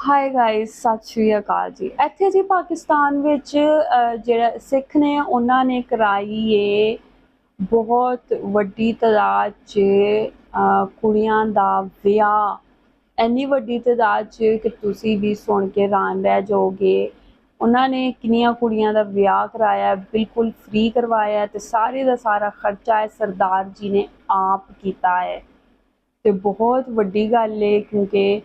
Hi guys ਸਤਿ ਸ਼੍ਰੀ ਅਕਾਲ ਜੀ। ਇੱਥੇ ਜੀ ਪਾਕਿਸਤਾਨ ਵਿੱਚ ਜਿਹੜਾ ਸਿੱਖ ਨੇ, ਉਹਨਾਂ ਨੇ ਕਰਾਈ ਏ ਬਹੁਤ ਵੱਡੀ ਤਾਦਾਦ 'ਚ ਕੁੜੀਆਂ ਦਾ ਵਿਆਹ। ਇੰਨੀ ਵੱਡੀ ਤਾਦਾਦ 'ਚ ਕਿ ਤੁਸੀਂ ਵੀ ਸੁਣ ਕੇ ਹੈਰਾਨ ਰਹਿ ਜਾਓਗੇ। ਉਹਨਾਂ ਨੇ ਕਿੰਨੀਆਂ ਕੁੜੀਆਂ ਦਾ ਵਿਆਹ ਕਰਾਇਆ, ਬਿਲਕੁਲ ਫ੍ਰੀ ਕਰਵਾਇਆ ਤੇ ਸਾਰੇ ਦਾ ਸਾਰਾ ਖਰਚਾ ਹੈ ਸਰਦਾਰ ਜੀ ਨੇ ਆਪ ਕੀਤਾ ਹੈ। ਤੇ ਬਹੁਤ ਵੱਡੀ ਗੱਲ ਏ ਕਿਉਂਕਿ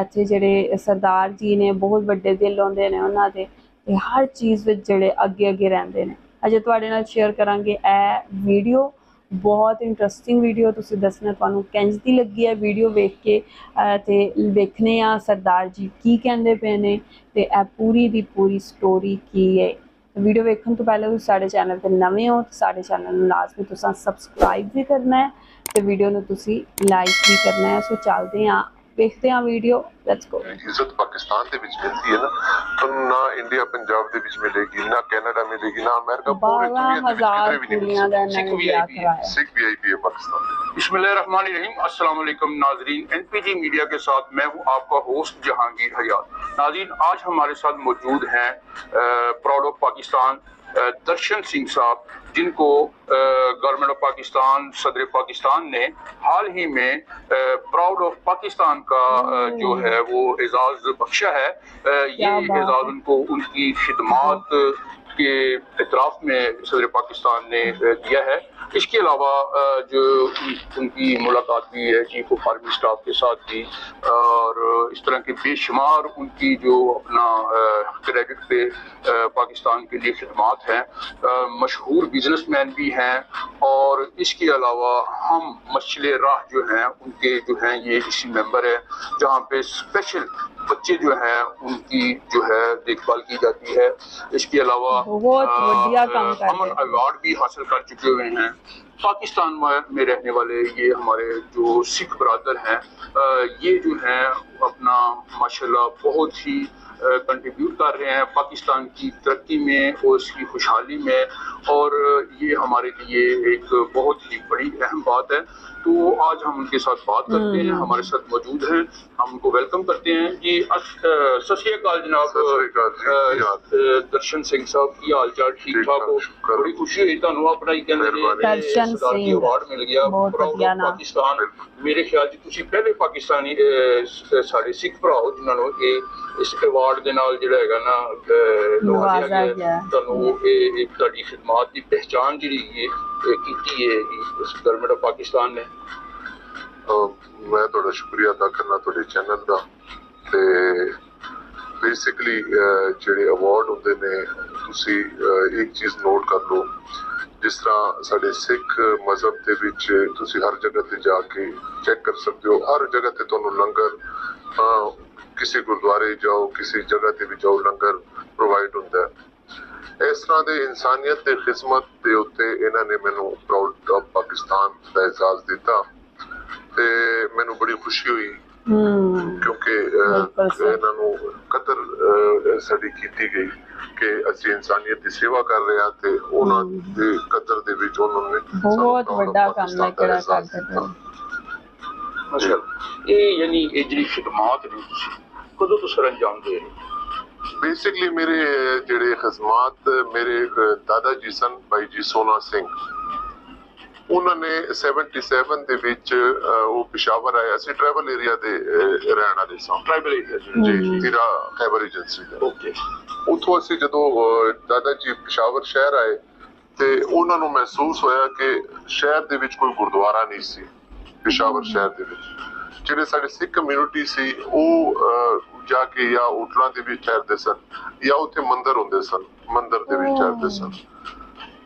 ਇੱਥੇ ਜਿਹੜੇ ਸਰਦਾਰ ਜੀ ਨੇ ਬਹੁਤ ਵੱਡੇ ਦਿਲ ਹੁੰਦੇ ਨੇ ਉਹਨਾਂ ਦੇ ਤੇ ਹਰ ਚੀਜ਼ ਵਿੱਚ ਜਿਹੜੇ ਅੱਗੇ ਅੱਗੇ ਰਹਿੰਦੇ ਨੇ। ਅਜੇ ਤੁਹਾਡੇ ਨਾਲ ਸ਼ੇਅਰ ਕਰਾਂਗੇ ਇਹ ਵੀਡੀਓ ਬਹੁਤ ਇੰਟਰਸਟਿੰਗ ਵੀਡੀਓ ਤੁਸੀਂ ਦੱਸਣਾ ਤੁਹਾਨੂੰ ਕਿੰਝ ਦੀ ਲੱਗੀ ਹੈ ਵੀਡੀਓ ਵੇਖ ਕੇ ਅਹ, ਤੇ ਵੇਖਨੇ ਆ ਸਰਦਾਰ ਜੀ ਕੀ ਕਹਿੰਦੇ ਪਏ ਨੇ ਤੇ ਇਹ ਪੂਰੀ ਦੀ ਪੂਰੀ ਸਟੋਰੀ ਕੀ ਹੈ ਵੀਡੀਓ ਵੇਖਣ ਤੋਂ ਪਹਿਲਾਂ ਤੁਸੀਂ ਸਾਡੇ ਚੈਨਲ ਤੇ ਨਵੇਂ ਹੋ ਤਾਂ ਸਾਡੇ ਚੈਨਲ ਨੂੰ ਲਾਜ਼ਮੀ ਤੁਸੀਂ ਸਬਸਕ੍ਰਾਈਬ ਵੀ ਕਰਨਾ ਹੈ ਤੇ ਵੀਡੀਓ ਨੂੰ ਤੁਸੀਂ ਲਾਈਕ ਵੀ ਕਰਨਾ ਹੈ। ਸੋ ਚੱਲਦੇ دیکھتے ہیں ویڈیو لیٹس گو عزت پاکستان دے وچ ملدی ہے نا تو نہ انڈیا پنجاب دے وچ ملے گی نہ کینیڈا ملے گی نہ امریکہ پورے دنیا دے وچ کدھر بھی نہیں سکھ وی آئی سکھ وی آئی پی ہے پاکستان بسم اللہ الرحمن الرحیم السلام علیکم ناظرین این پی جی میڈیا کے ساتھ میں ہوں آپ کا ہوسٹ جہانگیر حیات ناظرین آج ہمارے ساتھ موجود ہیں پراؤڈ آف پاکستان درشن سنگھ صاحب جن کو گورنمنٹ آف پاکستان صدر پاکستان نے حال ہی میں پراؤڈ آف پاکستان کا جو ہے وہ اعزاز بخشا ہے۔ یہ اعزاز ان کو ان کی خدمات کے اعتراف میں صدر پاکستان نے دیا ہے۔ اس کے علاوہ جو ان کی ملاقات بھی ہے، چیف آف آرمی اسٹاف کے ساتھ بھی، اور اس طرح کے بے شمار ان کی جو اپنا کریڈٹ پہ پاکستان کے لیے خدمات ہیں۔ مشہور بزنس مین بھی ہیں۔ اور اس کے علاوہ ہم مشل راہ جو ہیں، ان کے جو ہیں، یہ اسی ممبر ہے جہاں پہ اسپیشل बच्चे जो हैं उनकी जो है देखभाल की जाती है इसके अलावा बहुत अ, बढ़िया काम कर अमन रहे हैं। अवार्ड भी हासिल कर चुके हुए हैं پاکستان میں رہنے والے یہ ہمارے جو سکھ برادر ہیں یہ جو ہیں اپنا ماشاءاللہ بہت ہی کنٹریبیوٹ کر رہے ہیں پاکستان کی ترقی میں اور اس کی خوشحالی میں۔ اور یہ ہمارے لیے ایک بہت ہی بڑی اہم بات ہے۔ تو آج ہم ان کے ساتھ بات کرتے ہیں ہمارے ساتھ موجود ہیں۔ ہم ان کو ویلکم کرتے ہیں۔ جی سر شری اکال جناب درشن سنگھ صاحب کی حال چال ٹھیک ٹھاک ہو؟ بڑی خوشی ہوئی پڑھائی اپنا ہی درشن ਠੀਕ ਠਾਕ ਠਾਕ, ਹੋ ਸ਼ੁਕਰ। ਬੜੀ ਖੁਸ਼ੀ ਹੋਈ ਤੁਹਾਨੂੰ ਆਪਣਾ ਹੀ ਕਹਿੰਦੇ ਨੇ ਮਿਹਰਬਾਨੀ। ਦਰਸ਼ਨ ਸਰਦਾਰ ਸਿੰਘ। ਅਵਾਰਡ ਮਿਲ ਗਿਆ ਬਹੁਤ ਵਧੀਆ ਨਾਮ। ਪਾਕਿਸਤਾਨ ਮੇਰੇ ਖਿਆਲ 'ਚ ਤੁਸੀਂ ਪਹਿਲੇ ਪਾਕਿਸਤਾਨੀ ਸਾਡੇ ਸਿੱਖ ਭਰਾ ਹੋ ਜਿਨ੍ਹਾਂ ਨੂੰ ਇਹ ਇਸ ਅਵਾਰਡ ਦੇ ਨਾਲ ਜਿਹੜਾ ਹੈਗਾ ਨਾ ਨਵਾਜ਼ਿਆ ਗਿਆ। ਤੁਹਾਨੂੰ ਇਹ ਇੱਕ ਤੁਹਾਡੀ ਖਿਦਮਤ ਦੀ ਪਹਿਚਾਨ ਜਿਹੜੀ ਹੈ ਇਹ ਕੀਤੀ ਹੈ ਇਸ ਗਵਰਨਮੈਂਟ ਆਫ ਪਾਕਿਸਤਾਨ ਨੇ ਮੈਂ ਤੁਹਾਡਾ ਸ਼ੁਕਰੀਆ ਅਦਾ ਕਰਨਾ ਤੁਹਾਡੇ ਚੈਨਲ ਦਾ ਤੇ ਬੇਸਿਕਲੀ ਜਿਹੜੇ ਅਵਾਰਡ ਹੁੰਦੇ ਨੇ ਤੁਸੀਂ ਇੱਕ ਚੀਜ਼ ਨੋਟ ਕਰ ਲਓ ਜਿਸ ਤਰ੍ਹਾਂ ਸਾਡੇ ਸਿੱਖ ਮਜ਼ਹਬ ਦੇ ਵਿੱਚ ਤੁਸੀਂ ਹਰ ਜਗ੍ਹਾ ਤੇ ਜਾ ਕੇ ਚੈੱਕ ਕਰ ਸਕਦੇ ਹੋ ਹਰ ਜਗ੍ਹਾ ਤੇ ਤੁਹਾਨੂੰ ਲੰਗਰ ਕਿਸੇ ਗੁਰਦੁਆਰੇ ਜਾਓ ਕਿਸੇ ਜਗ੍ਹਾ ਤੇ ਵੀ ਜਾਓ ਲੰਗਰ ਪ੍ਰੋਵਾਈਡ ਹੁੰਦਾ ਹੈ। ਇਸ ਤਰ੍ਹਾਂ ਦੇ ਇਨਸਾਨੀਅਤ ਤੇ ਖਿਦਮਤ ਦੇ ਉੱਤੇ ਇਹਨਾਂ ਨੇ ਮੈਨੂੰ ਪ੍ਰਾਊਡ ਆਫ ਪਾਕਿਸਤਾਨ ਦਾ ਇਜਾਜ਼ ਦਿੱਤਾ ਤੇ ਮੈਨੂੰ ਬੜੀ ਖੁਸ਼ੀ ਹੋਈ ਕਿਉਂਕਿ। ਇਹਨਾਂ ਨੂੰ ਕਦਰ ਅਹ, ਸਾਡੀ ਕੀਤੀ ਗਈ। ਕਿ ਅਸੀਂ ਇਨਸਾਨੀਅਤ ਦੀ ਸੇਵਾ ਕਰ ਰਹੇ ਹਾਂ ਤੇ ਉਹਨਾਂ। ਦੇ ਕਦਰ ਦੇ ਵਿੱਚ ਉਹਨਾਂ ਨੇ ਬਹੁਤ ਵੱਡਾ ਕੰਮ ਹੈ ਕਿਹੜਾ ਕਰਦੇ ਦਿੱਤਾ। ਇਹ ਯਾਨੀ ਇਹ ਜਿਹੜੀ ਖਿਦਮਤ ਨੇ ਤੁਸੀਂ ਕਦੋਂ ਤੋਂ ਸਰ ਅੰਜਾਮ ਦੇ ਰਹੇ ਹੋ ਬੇਸਿਕਲੀ ਮੇਰੇ ਜਿਹੜੇ ਖਿਦਮਤ ਮੇਰੇ ਦਾਦਾ ਜੀ ਸਨ ਭਾਈ ਜੀ ਸੋਨਾ ਸਿੰਘ ਉਹਨਾਂ ਨੇ 77 ਦੇ ਵਿੱਚ ਉਹ ਪਿਸ਼ਾਵਰ ਆਇਆ ਸੀ ਟ੍ਰੈਵਲ ਏਰੀਆ ਦੇ ਰਹਿਣ ਵਾਲੇ ਸਨ ਟ੍ਰਾਈਬਲ ਏਰੀਆ ਜੀ ਤੀਰਾ ਖੈਬਰ ਏਜੰਸੀ ਦਾ। ਓਕੇ ਉੱਥੋਂ ਅਸੀਂ ਜਦੋਂ ਦਾਦਾ ਜੀ ਪਿਸ਼ਾਵਰ ਸ਼ਹਿਰ ਆਏ ਤੇ ਉਹਨਾਂ ਨੂੰ ਮਹਿਸੂਸ ਹੋਇਆ ਕਿ ਸ਼ਹਿਰ ਦੇ ਵਿੱਚ ਕੋਈ ਗੁਰਦੁਆਰਾ ਨਹੀਂ ਸੀ ਪਿਸ਼ਾਵਰ ਸ਼ਹਿਰ ਦੇ ਵਿੱਚ। ਜਿਹੜੇ ਸਾਡੇ ਸਿੱਖ ਕਮਿਊਨਿਟੀ ਸੀ ਉਹ ਜਾ ਕੇ ਜਾਂ ਹੋਟਲਾਂ ਦੇ ਵਿੱਚ ਠਹਿਰਦੇ ਸਨ ਜਾਂ ਉੱਥੇ ਮੰਦਿਰ ਹੁੰਦੇ ਸਨ ਮੰਦਿਰ ਦੇ ਵਿੱਚ ਠਹਿਰਦੇ ਸਨ।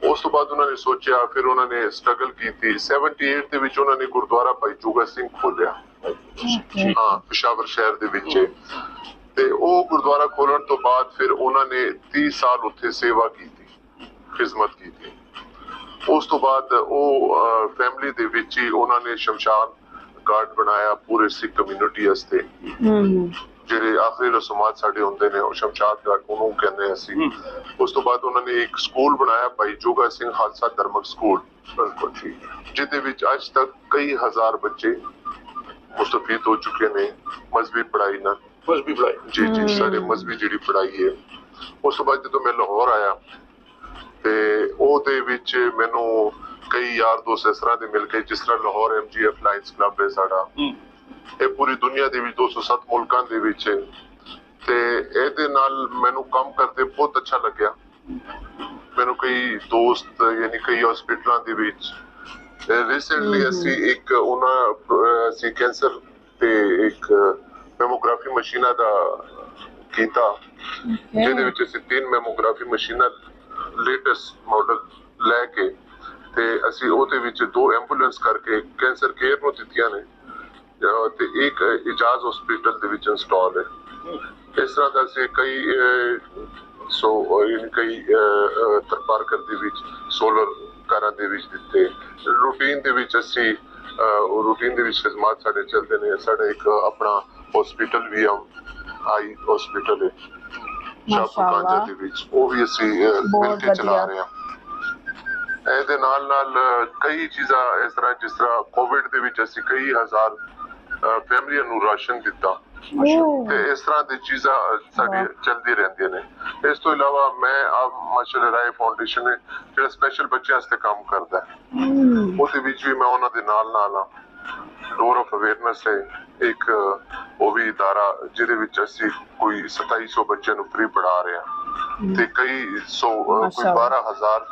ਉਸ ਤੋਂ ਬਾਅਦ ਉਹਨਾਂ ਨੇ ਸੋਚਿਆ ਫਿਰ ਉਹਨਾਂ ਨੇ ਸਟਰਗਲ ਕੀਤੀ। 78 ਦੇ ਵਿੱਚ ਉਹਨਾਂ ਨੇ ਗੁਰਦੁਆਰਾ ਭਾਈ ਜੁਗਾ ਸਿੰਘ ਖੋਲਿਆ ਹਾਂ। ਪਿਸ਼ਾਵਰ ਸ਼ਹਿਰ ਦੇ ਵਿੱਚ। ਤੇ ਉਹ ਗੁਰਦੁਆਰਾ ਖੋਲਣ ਤੋਂ ਬਾਅਦ ਫਿਰ ਉਹਨਾਂ ਨੇ 30 ਸਾਲ ਉੱਥੇ ਸੇਵਾ ਕੀਤੀ ਖਿਦਮਤ ਕੀਤੀ। ਉਸ ਤੋਂ ਬਾਅਦ ਉਹ ਫੈਮਿਲੀ ਦੇ ਵਿੱਚ ਹੀ ਉਹਨਾਂ ਨੇ ਸ਼ਮਸ਼ਾਨ ਘਾਟ ਬਣਾਇਆ ਪੂਰੇ ਸਿੱਖ ਕਮਿਊਨਿਟੀ ਵਾਸਤੇ। ਹੂੰ ਜਿਹੜੇ ਆਖਰੀ ਰਸਮਾਤ ਸਾਡੇ ਹੁੰਦੇ ਨੇ ਉਹ ਸ਼ਮਸ਼ਾਨ ਘਾਟ ਉਹਨੂੰ ਕਹਿੰਦੇ ਅਸੀਂ। ਉਸ ਤੋਂ ਬਾਅਦ ਉਹਨਾਂ ਨੇ ਇੱਕ ਸਕੂਲ ਬਣਾਇਆ ਭਾਈ ਜੋਗਾ ਸਿੰਘ ਖਾਲਸਾ ਧਰਮਕ ਸਕੂਲ। ਬਿਲਕੁਲ ਠੀਕ। ਜਿਹਦੇ ਵਿੱਚ ਅੱਜ ਤੱਕ ਕਈ ਹਜ਼ਾਰ ਬੱਚੇ ਮੁਸਤਫੀਦ ਹੋ ਚੁੱਕੇ ਨੇ ਮਜ਼ਬੀ ਪੜ੍ਹਾਈ ਨਾਲ। ਮਜ਼ਬੀ ਬੁਲਾਈ ਜੀ ਜੀ ਸਾਡੇ ਮਜ਼ਬੀ ਜਿਹੜੀ ਪੜ੍ਹਾਈ ਹੈ। ਉਸ ਤੋਂ ਬਾਅਦ ਜਦੋਂ ਮੈਂ ਲਾਹੌਰ ਆਇਆ ਤੇ ਉਹਦੇ ਵਿੱਚ ਮੈਨੂੰ ਕਈ ਯਾਰ ਦੋਸਤ ਇਸ ਤਰ੍ਹਾਂ ਦੇ ਮਿਲ ਗਏ ਜਿਸ ਤਰ੍ਹਾਂ ਲਾਹੌਰ ਐਮਜੀਐਫ ਲਾਈਨਸ ਕਲੱਬ ਹੈ ਸਾਡਾ। ਇਹ ਪੂਰੀ ਦੁਨੀਆ ਦੇ ਵਿੱਚ 207 ਮੁਲਕਾਂ ਦੇ ਵਿੱਚ ਤੇ ਇਹਦੇ ਨਾਲ ਮੈਨੂੰ ਕੰਮ ਕਰਦੇ ਬਹੁਤ ਅੱਛਾ ਲੱਗਿਆ। ਮੈਨੂੰ ਕਈ ਦੋਸਤ ਯਾਨੀ ਕਈ ਹਸਪੀਟਲਾਂ ਦੇ ਵਿੱਚ। ਰੀਸੈਂਟਲੀ ਅਸੀਂ ਇੱਕ ਉਹਨਾਂ ਅਸੀਂ ਕੈਂਸਰ ਤੇ ਇੱਕ ਮੈਮੋਗ੍ਰਾਫੀ ਮਸ਼ੀਨਾਂ ਦਾ ਕੀਤਾ ਜਿਹਦੇ ਵਿੱਚ ਅਸੀਂ ਤਿੰਨ ਮੈਮੋਗ੍ਰਾਫੀ ਮਸ਼ੀਨਾਂ ਲੇਟੈਸਟ ਮਾਡਲ ਲੈ ਕੇ ਤੇ ਅਸੀਂ ਉਹਦੇ ਵਿੱਚ ਦੋ ਐਂਬੂਲੈਂਸ ਕਰਕੇ ਕੈਂਸਰ ਕੇਅਰ ਨੂੰ ਦਿੱਤੀਆਂ ਨੇ। ਤੇ ਇੱਕ ਇਜਾਜ਼ ਹਸਪੀਟਲ ਦੇ ਵਿੱਚ ਇੰਸਟਾਲ ਹੈ। ਇਸ ਤਰ੍ਹਾਂ ਦਾ ਅਸੀਂ ਕਈ ਸੋ ਇਨ ਕਈ ਤਰਪਾਰਕਰ ਦੇ ਵਿੱਚ ਸੋਲਰ ਕਾਰਾਂ ਦੇ ਵਿੱਚ ਦਿੱਤੇ। ਰੂਟੀਨ ਦੇ ਵਿੱਚ ਅਸੀਂ ਰੂਟੀਨ ਦੇ ਵਿੱਚ ਖਿਦਮਤ ਸਾਡੇ ਚੱਲਦੇ ਨੇ। ਸਾਡਾ ਇੱਕ ਆਪਣਾ ਹਸਪੀਟਲ ਵੀ ਆ ਆਈ ਹਸਪੀਟਲ ਹੈ। ਮਾਸ਼ਾਅੱਲਾ। ਦੇ ਵਿੱਚ। ਉਹ ਵੀ ਅਸੀਂ ਮਿਲ ਕੇ ਚਲਾ। ਰਹੇ ਹਾਂ। ਇਹਦੇ ਨਾਲ ਨਾਲ ਕਈ ਚੀਜ਼ਾਂ ਇਸ ਤਰ੍ਹਾਂ ਜਿਸ ਤਰ੍ਹਾਂ ਕੋਵਿਡ ਦੇ ਵਿੱਚ ਅਸੀਂ ਕਈ ਹਜ਼ਾਰ ਫੈਮਲੀਆਂ ਨੂੰ ਰਾਸ਼ਨ ਦਿੱਤਾ। ਤੇ ਇਸ ਤਰ੍ਹਾਂ ਦੀ ਚੀਜ਼ਾਂ ਸਾਡੀ। ਚੱਲਦੀ ਰਹਿੰਦੀਆਂ ਨੇ। ਇਸ ਤੋਂ ਇਲਾਵਾ ਮੈਂ ਆਪ ਮਾਸ਼ਾਅੱਲਾ ਰਾਏ ਫਾਊਂਡੇਸ਼ਨ ਹੈ ਜਿਹੜਾ ਸਪੈਸ਼ਲ ਬੱਚਿਆਂ ਵਾਸਤੇ ਕੰਮ ਕਰਦਾ ਹੈ। ਉਹਦੇ ਵਿੱਚ ਵੀ ਮੈਂ ਉਹਨਾਂ ਦੇ ਨਾਲ ਨਾਲ ਆ ਡੋਰ ਆਫ ਅਵੇਅਰਨੈਸ ਹੈ। ਇੱਕ ਉਹ ਵੀ ਇਦਾਰਾ ਜਿਹਦੇ ਵਿੱਚ ਅਸੀਂ ਕੋਈ 2700 ਬੱਚਿਆਂ ਨੂੰ ਫ੍ਰੀ ਪੜ੍ਹਾ ਰਹੇ ਹਾਂ। ਤੇ ਕਈ ਸੌ ਅਹ, ਕੋਈ ਮਾਸ਼ਾਅੱਲਾ। 12000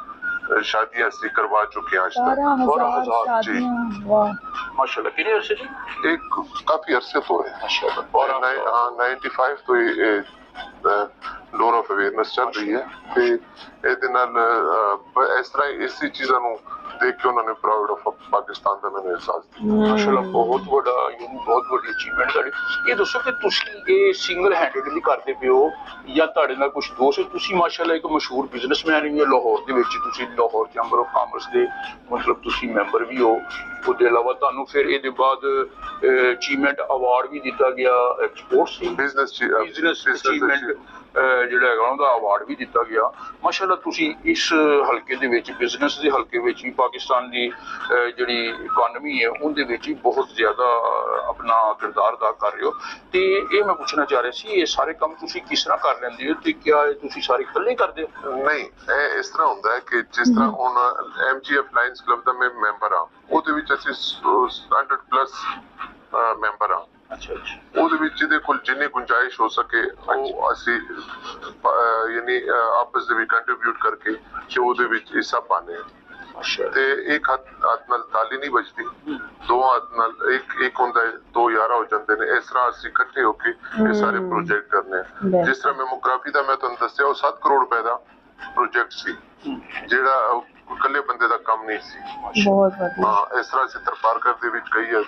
ਸ਼ਾਦੀਆਂ ਅਸੀਂ ਕਰਵਾ ਚੁੱਕੇ ਅੱਜ ਤੱਕ। ਬਾਰਾਂ ਹਜ਼ਾਰ ਜੀ। ਮਾਸ਼ਾਅੱਲਾ ਕਿੰਨੇ ਅਰਸੇ ਜੀ? ਇੱਕ ਕਾਫੀ ਅਰਸੇ ਤੋਂ ਹੈ। ਮਾਸ਼ਾਅੱਲਾ ਨਾਈ- ਹਾਂ 95 ਤੋਂ ਇਹ ਡੋਰ ਆਫ ਅਵੇਅਰਨੈਸ ਚੱਲ ਰਹੀ ਹੈ। ਤੇ ਇਹਦੇ ਨਾਲ ਇਸ ਤਰ੍ਹਾਂ ਇਸੇ ਚੀਜ਼ਾਂ ਨੂੰ ਦੇਖ ਕੇ ਉਹਨਾਂ ਨੇ ਪ੍ਰਾਊਡ ਆਫ ਪਾਕਿਸਤਾਨ ਦਾ ਮੈਨੂੰ ਅਹਿਸਾਸ ਦਿੱਤਾ। ਮਾਸ਼ਾਅੱਲਾ ਬਹੁਤ ਵੱਡਾ ਯਾਨੀ ਬਹੁਤ ਵੱਡੀ ਅਚੀਵਮੈਂਟ ਤੁਹਾਡੀ। ਇਹ ਦੱਸੋ ਕਿ ਤੁਸੀਂ ਇਹ ਸਿੰਗਲ ਹੈਂਡਡਲੀ ਕਰਦੇ ਪਏ ਹੋ ਜਾਂ ਤੁਹਾਡੇ ਨਾਲ ਕੁਝ ਦੋਸਤ ਤੁਸੀਂ ਮਾਸ਼ਾਅੱਲਾ ਇੱਕ ਮਸ਼ਹੂਰ ਬਿਜ਼ਨਸਮੈਨ ਹੋ ਲਾਹੌਰ ਦੇ ਵਿੱਚ ਤੁਸੀਂ ਲਾਹੌਰ ਚੈਂਬਰ ਆਫ ਕਾਮਰਸ ਦੇ ਮਤਲਬ ਤੁਸੀਂ ਮੈਂਬਰ ਵੀ ਹੋ। ਉਹਦੇ ਇਲਾਵਾ ਤੁਹਾਨੂੰ ਫਿਰ ਇਹਦੇ ਬਾਅਦ ਅਚੀਵਮੈਂਟ ਅਵਾਰਡ ਵੀ ਦਿੱਤਾ ਗਿਆ ਐਕਸਪੋਰਟਸ ਬਿਜ਼ਨਸ ਬਿਜ਼ਨਸ ਅਚੀਵਮੈਂਟ ਜਿਹੜਾ ਹੈਗਾ ਉਹਦਾ ਅਵਾਰਡ ਵੀ ਦਿੱਤਾ ਗਿਆ। ਮਾਸ਼ਾਅੱਲਾ ਤੁਸੀਂ ਇਸ ਹਲਕੇ ਦੇ ਵਿੱਚ ਬਿਜ਼ਨਸ ਦੇ ਹਲਕੇ ਵਿੱਚ ਵੀ ਪਾਕਿਸਤਾਨ ਦੀ ਜਿਹੜੀ ਇਕਨੋਮੀ ਹੈ ਉਹਦੇ ਵਿੱਚ ਵੀ ਬਹੁਤ ਜ਼ਿਆਦਾ ਆਪਣਾ ਕਿਰਦਾਰ ਅਦਾ ਕਰ ਰਹੇ ਹੋ। ਤੇ ਇਹ ਮੈਂ ਪੁੱਛਣਾ ਚਾਹ ਰਿਹਾ ਸੀ ਇਹ ਸਾਰੇ ਕੰਮ ਤੁਸੀਂ ਕਿਸ ਤਰ੍ਹਾਂ ਕਰ ਲੈਂਦੇ ਹੋ ਤੇ ਕਿਆ ਇਹ ਤੁਸੀਂ ਸਾਰੇ ਇਕੱਲੇ ਹੀ ਕਰਦੇ ਹੋ? ਨਹੀਂ ਇਹ ਇਸ ਤਰ੍ਹਾਂ ਹੁੰਦਾ ਹੈ ਕਿ ਜਿਸ ਤਰ੍ਹਾਂ ਹੁਣ ਐਮਜੀਐਫ ਲਾਈਨਸ ਕਲੱਬ ਦਾ ਮੈਂ ਮੈਂਬਰ ਆ ਉਹਦੇ ਵਿੱਚ ਅਸੀਂ 100 ਪਲੱਸ ਮੈਂਬਰ ਆ ਅੱਛਾ ਅੱਛਾ। ਉਹਦੇ ਵਿੱਚ ਜਿਹਦੇ ਕੋਲ ਜਿੰਨੀ ਗੁੰਜਾਇਸ਼ ਹੋ ਸਕੇ ਉਹ ਅਸੀਂ ਯਾਨੀ ਆਪਸ ਦੇ ਵਿੱਚ ਕੰਟਰੀਬਿਊਟ ਕਰਕੇ ਕਿ ਉਹਦੇ ਵਿੱਚ ਹਿੱਸਾ ਪਾਣੇ ਅੱਛਾ। ਤੇ ਇੱਕ ਹੱਥ ਨਾਲ ਤਾਲੀ ਨਹੀਂ ਵੱਜਦੀ। ਦੋ ਹੱਥ ਨਾਲ ਇੱਕ ਇੱਕ ਹੁੰਦਾ ਹੈ, ਦੋ ਯਾਰਾ ਹੋ ਜਾਂਦੇ ਨੇ। ਇਸ ਤਰ੍ਹਾਂ ਅਸੀਂ ਇਕੱਠੇ ਹੋ ਕੇ ਇਹ ਸਾਰੇ। ਪ੍ਰੋਜੈਕਟ ਕਰਨੇ। ਜਿਸ ਤਰ੍ਹਾਂ ਮੈਮੋਗ੍ਰਾਫੀ ਦਾ ਮੈਂ ਤੁਹਾਨੂੰ ਦੱਸਿਆ ਉਹ 7 ਕਰੋੜ ਰੁਪਏ ਦਾ ਪ੍ਰੋਜੈਕਟ ਸੀ। ਜਿਹੜਾ ਉਹ ਇਕੱਲੇ ਬੰਦੇ ਦਾ ਕੰਮ ਨਹੀਂ ਸੀ। ਬਹੁਤ ਵਧੀਆ। ਹਾਂ ਇਸ ਤਰ੍ਹਾਂ ਅਸੀਂ ਤਰਪਾਰਕਰ ਦੇ ਵਿੱਚ ਕਈ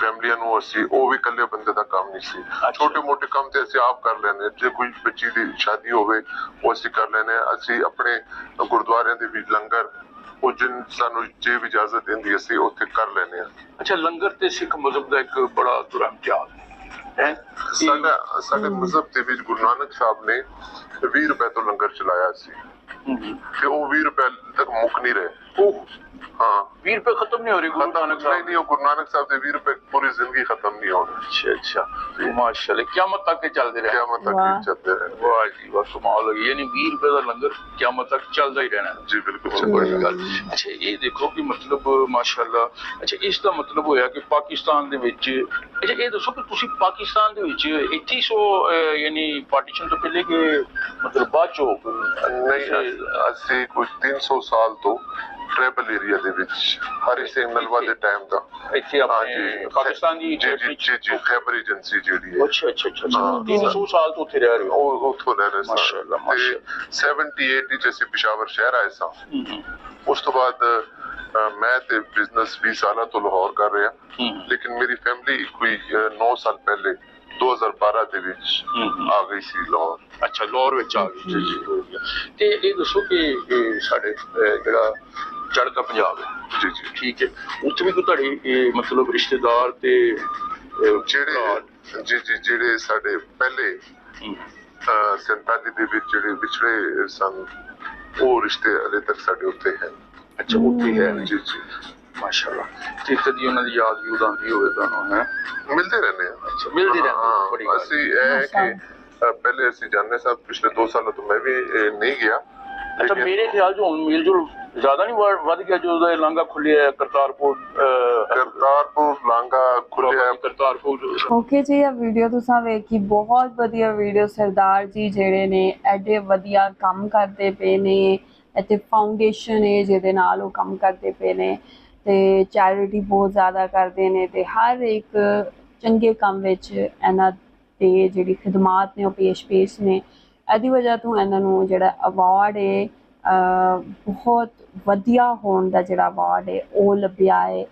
ਫੈਮਲੀਆਂ ਨੂੰ ਅਸੀਂ ਉਹ ਵੀ ਇਕੱਲੇ ਬੰਦੇ ਦਾ ਕੰਮ ਨਹੀਂ ਸੀ। ਛੋਟੇ ਮੋਟੇ ਕੰਮ ਤੇ ਅਸੀਂ ਆਪ ਕਰ ਲੈਂਦੇ। ਜੇ ਕੋਈ ਬੱਚੀ ਦੀ ਸ਼ਾਦੀ ਹੋਵੇ ਉਹ ਅਸੀਂ ਕਰ ਲੈਂਦੇ। ਅਸੀਂ ਆਪਣੇ ਗੁਰਦੁਆਰਿਆਂ ਦੇ ਵਿੱਚ ਲੰਗਰ ਉਹ ਜਿਨ ਸਾਨੂੰ ਜੇ ਵੀ ਇਜਾਜ਼ਤ ਦਿੰਦੀ ਅਸੀਂ ਉੱਥੇ ਕਰ ਲੈਂਦੇ ਹਾਂ। ਅੱਛਾ ਲੰਗਰ ਤੇ ਸਿੱਖ ਮਜ਼ਹਬ ਦਾ ਇੱਕ ਬੜਾ ਤੁਰੰਤ ਚਾਲ ਹੈ। ਸਾਡਾ ਸਾਡੇ ਮਜ਼ਹਬ ਦੇ ਵਿੱਚ ਗੁਰੂ ਨਾਨਕ ਸਾਹਿਬ ਨੇ 20 ਰੁਪਏ ਤੋਂ ਲੰਗਰ ਚਲਾਇਆ ਸੀ। ਤੇ ਉਹ 20 ਰੁਪਏ ਤੱਕ ਮੁੱਕ ਨਹੀਂ ਰਹੇ। ਉਹ ਹਾਂ 20 ਰੁਪਏ ਖਤਮ ਨਹੀਂ ਹੋ ਰਹੇ ਗੁਰੂ ਨਾਨਕ ਨਹੀਂ ਸਾਹਿਬ ਨਹੀਂ ਉਹ ਗੁਰੂ ਨਾਨਕ ਸਾਹਿਬ ਦੇ 20 ਰੁਪਏ ਪੂਰੀ ਜ਼ਿੰਦਗੀ ਖਤਮ ਨਹੀਂ ਹੋਣੇ ਅੱਛਾ ਅੱਛਾ ਮਾਸ਼ਾਅੱਲਾ ਕਿਆਮਤ ਤੱਕ ਇਹ ਚੱਲਦੇ ਰਹੇ ਕਿਆਮਤ ਤੱਕ ਵਾਹ। ਹੀ ਚੱਲਦੇ ਰਹੇ ਵਾਹ ਜੀ ਵਾਹ ਕਮਾਲ ਹੋ ਗਈ ਯਾਨੀ 20 ਰੁਪਏ ਦਾ ਲੰਗਰ ਕਿਆਮਤ ਤੱਕ ਚੱਲਦਾ ਹੀ ਰਹਿਣਾ ਜੀ ਬਿਲਕੁਲ ਬਹੁਤ ਚੱਲਦਾ ਬੜੀ ਗੱਲ ਅੱਛਾ ਇਹ ਦੇਖੋ ਕਿ ਮਤਲਬ ਮਾਸ਼ਾਅੱਲਾ ਅੱਛਾ ਇਸ ਦਾ ਮਤਲਬ ਹੋਇਆ ਕਿ ਪਾਕਿਸਤਾਨ ਦੇ ਵਿੱਚ ਅੱਛਾ ਇਹ ਦੱਸੋ ਕਿ ਤੁਸੀਂ ਪਾਕਿਸਤਾਨ ਦੇ ਵਿੱਚ 2100 ਅਹ, ਯਾਨੀ ਪਾਰਟੀਸ਼ਨ ਤੋਂ ਪਹਿਲੇ ਕਿ ਮਤਲਬ ਬਾਅਦ ਚੋਂ ਨਹੀਂ ਅਸ- ਅਸੀਂ ਕੁਝ 300 ਸਾਲ ਤੋਂ ਟ੍ਰਾਈਬਲ ਏਰੀਆ ਦੇ ਵਿੱਚ ਹਰੀ ਸਿੰਘ ਨਲਵਾ ਦੇ ਟਾਈਮ ਦਾ ਇੱਥੇ ਆਪਣੇ ਪਾਕਿਸਤਾਨ ਦੀ ਜੀ ਜੀ ਜੀ ਜੀ ਖੈਬਰ ਏਜੰਸੀ ਜਿਹੜੀ ਹੈ ਅੱਛਾ ਅੱਛਾ ਅੱਛਾ ਹਾਂ। 300 ਸਾਲ ਤੋਂ ਉੱਥੇ ਰਹਿ ਰਹੇ ਹੋ ਉਹ ਉੱਥੋਂ ਲੈ ਰਹੇ ਮਾਸ਼ਾਅੱਲਾ, ਸਾਂ ਤੇ 78 ਵਿੱਚ ਅਸੀਂ ਪਿਸ਼ਾਵਰ ਸ਼ਹਿਰ ਆਏ ਸਾਂ ਹੂੰ, ਹੂੰ, ਉਸ ਤੋਂ ਬਾਅਦ ਅ, ਮੈਂ ਤੇ ਬਿਜ਼ਨਸ 20 ਸਾਲਾਂ ਤੋਂ ਲਾਹੌਰ ਕਰ ਰਿਹਾ ਹੂੰ, ਲੇਕਿਨ ਮੇਰੀ ਫੈਮਿਲੀ ਕੋਈ 9 ਸਾਲ ਪਹਿਲੇ 2012 ਦੇ ਵਿੱਚ ਹੂੰ, ਹੂੰ। ਆ ਗਈ ਸੀ ਲਾਹੌਰ ਅੱਛਾ ਲਾਹੌਰ ਵਿੱਚ ਆ ਗਈ ਜੀ ਜੀ ਹੋ ਗਿਆ ਤੇ ਇਹ ਦੱਸੋ ਕਿ ਇਹ ਸਾਡੇ ਅਹ, ਜਿਹੜਾ ਚੜ੍ਹਦਾ ਪੰਜਾਬ ਹੈ। ਜੀ ਜੀ। ਠੀਕ ਹੈ। ਉੱਥੇ ਵੀ ਕੋਈ ਤੁਹਾਡੇ ਇਹ ਮਤਲਬ ਰਿਸ਼ਤੇਦਾਰ ਤੇ ਜਿਹੜੇ ਜੀ ਜੀ ਜਿਹੜੇ ਸਾਡੇ ਪਹਿਲੇ ਹੂੰ, 47 ਦੇ ਵਿੱਚ ਜਿਹੜੇ ਵਿਛੜੇ ਸਨ ਉਹ ਰਿਸ਼ਤੇ ਹਲੇ ਤੱਕ ਸਾਡੇ ਉੱਤੇ ਹਨ ਅੱਛਾ ਉੱਥੇ ਹੈ ਜੀ ਜੀ। ਮਾਸ਼ਾਅੱਲਾ। ਤੇ ਕਦੀ ਉਹਨਾਂ ਦੀ ਯਾਦ ਯੂਦ ਆਉਂਦੀ ਹੋਵੇ ਤੁਹਾਨੂੰ ਹੈ? ਮਿਲਦੇ ਰਹਿੰਦੇ ਆ। ਮਿਲਦੀ ਰਹਿੰਦੀ ਹਾਂ, ਗੱਲ। ਅਸੀਂ ਇਹ ਹੈ ਕਿ ਪਹਿਲੇ ਅਸੀਂ ਜਾਣਦੇ ਸਾਂ ਪਿਛਲੇ 2 ਸਾਲਾਂ ਤੋਂ ਮੈਂ ਵੀ ਨਹੀਂ ਗਿਆ। ਅੱਛਾ ਮੇਰੇ ਖਿਆਲ ਹੁਣ ਮੇਲ ਜੁਲ ਜ਼ਿਆਦਾ ਨਹੀਂ ਵ- ਵੱਧ ਗਿਆ ਜਦੋਂ ਦਾ ਇਹ ਲਾਂਘਾ ਖੁੱਲਿਆ ਹੈ ਕਰਤਾਰਪੁਰ ਅਹ, ਕਰਤਾਰਪੁਰ ਲਾਂਗਾ ਖੁੱਲਿਆ ਕਰਤਾਰਪੁਰ ਓਕੇ ਜੀ ਇਹ ਵੀਡੀਓ ਤੁਸੀਂ ਵੇਖੀ ਬਹੁਤ ਵਧੀਆ ਵੀਡੀਓ ਸਰਦਾਰ ਜੀ ਜਿਹੜੇ ਨੇ ਐਡੇ ਵਧੀਆ ਕੰਮ ਕਰਦੇ ਪਏ ਨੇ ਇੱਥੇ ਫਾਊਂਡੇਸ਼ਨ ਹੈ ਜਿਹਦੇ ਨਾਲ ਉਹ ਕੰਮ ਕਰਦੇ ਪਏ ਨੇ ਤੇ ਚੈਰਿਟੀ ਬਹੁਤ ਜ਼ਿਆਦਾ ਕਰਦੇ ਨੇ ਤੇ ਹਰ ਇੱਕ ਚੰਗੇ ਕੰਮ ਵਿੱਚ ਇਹਨਾਂ ਦੇ ਜਿਹੜੀ ਖਿਦਮਾਤ ਨੇ ਉਹ ਪੇਸ਼-ਪੇਸ਼ ਨੇ। ਇਹਦੀ ਵਜ੍ਹਾ ਤੋਂ ਇਹਨਾਂ ਨੂੰ ਜਿਹੜਾ ਅਵਾਰਡ ਹੈ ਬਹੁਤ ਵਧੀਆ ਹੋਣ ਦਾ ਜਿਹੜਾ ਅਵਾਰਡ ਹੈ, ਉਹ ਲੱਭਿਆ ਹੈ।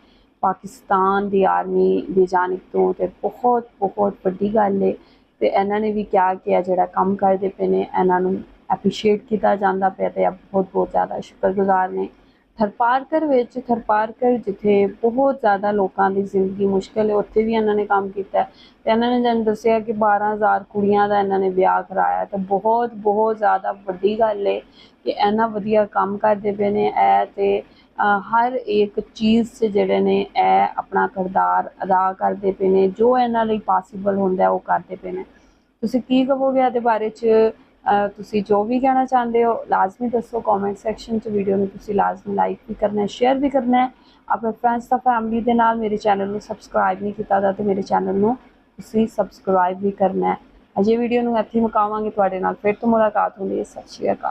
ਪਾਕਿਸਤਾਨ ਦੀ ਆਰਮੀ ਦੀ ਜਾਨਿਬ ਤੋਂ ਤੇ ਬਹੁਤ ਬਹੁਤ ਵੱਡੀ ਗੱਲ ਹੈ। ਤੇ ਇਹਨਾਂ ਨੇ ਵੀ ਕਿਹਾ ਕਿ ਇਹ ਜਿਹੜਾ ਕੰਮ ਕਰਦੇ ਪਏ ਨੇ, ਇਹਨਾਂ ਨੂੰ ਐਪਰੀਸ਼ੀਏਟ ਕੀਤਾ ਜਾਂਦਾ ਪਿਆ ਤੇ ਬਹੁਤ ਬਹੁਤ ਜ਼ਿਆਦਾ ਸ਼ੁਕਰਗੁਜ਼ਾਰ ਨੇ। ਥਰਪਾਰਕਰ ਵਿੱਚ, ਥਰਪਾਰਕਰ ਜਿੱਥੇ ਬਹੁਤ ਜ਼ਿਆਦਾ ਲੋਕਾਂ ਦੀ ਜ਼ਿੰਦਗੀ ਮੁਸ਼ਕਲ ਹੈ, ਉੱਥੇ ਵੀ ਇਹਨਾਂ ਨੇ ਕੰਮ ਕੀਤਾ ਹੈ। ਤੇ ਇਹਨਾਂ ਨੇ ਜਨ ਦੱਸਿਆ ਕਿ 12000 ਕੁੜੀਆਂ ਦਾ ਇਹਨਾਂ ਨੇ ਵਿਆਹ ਕਰਾਇਆ। ਤੇ ਬਹੁਤ ਬਹੁਤ ਜ਼ਿਆਦਾ ਵੱਡੀ ਗੱਲ ਹੈ ਕਿ ਇਹਨਾਂ ਵਧੀਆ ਕੰਮ ਕਰਦੇ ਪਏ ਨੇ। ਇਹ ਤੇ ਹਰ ਇੱਕ ਚੀਜ਼ 'ਚ ਜਿਹੜੇ ਨੇ, ਇਹ ਆਪਣਾ ਕਿਰਦਾਰ ਅਦਾ ਕਰਦੇ ਪਏ ਨੇ। ਜੋ ਇਹਨਾਂ ਲਈ ਪੋਸੀਬਲ ਹੁੰਦਾ, ਉਹ ਕਰਦੇ ਪਏ ਨੇ। ਤੁਸੀਂ ਕੀ ਕਹੋਗੇ ਇਹਦੇ ਬਾਰੇ 'ਚ? ਤੁਸੀਂ ਜੋ ਵੀ ਕਹਿਣਾ ਚਾਹੁੰਦੇ ਹੋ, ਲਾਜ਼ਮੀ ਦੱਸੋ ਕਮੈਂਟ ਸੈਕਸ਼ਨ 'ਚ ਵੀਡੀਓ ਨੂੰ ਤੁਸੀਂ ਲਾਜ਼ਮੀ ਲਾਈਕ ਵੀ ਕਰਨਾ ਹੈ ਸ਼ੇਅਰ ਵੀ ਕਰਨਾ ਹੈ। ਆਪਣੇ ਫਰੈਂਡਸ ਤਾਂ ਫੈਮਿਲੀ ਦੇ ਨਾਲ ਮੇਰੇ ਚੈਨਲ ਨੂੰ ਸਬਸਕ੍ਰਾਈਬ ਨਹੀਂ ਕੀਤਾ ਤਾਂ ਤੇ ਮੇਰੇ ਚੈਨਲ ਨੂੰ ਤੁਸੀਂ ਸਬਸਕ੍ਰਾਈਬ ਵੀ ਕਰਨਾ ਹੈ। ਅਜੇ ਵੀਡੀਓ ਨੂੰ ਇੱਥੇ ਮੁਕਾਵਾਂਗੇ। ਤੁਹਾਡੇ ਨਾਲ ਫਿਰ ਤੋਂ ਮੁਲਾਕਾਤ ਹੁੰਦੀ ਹੈ। ਸਤਿ ਸ਼੍ਰੀ ਅਕਾਲ।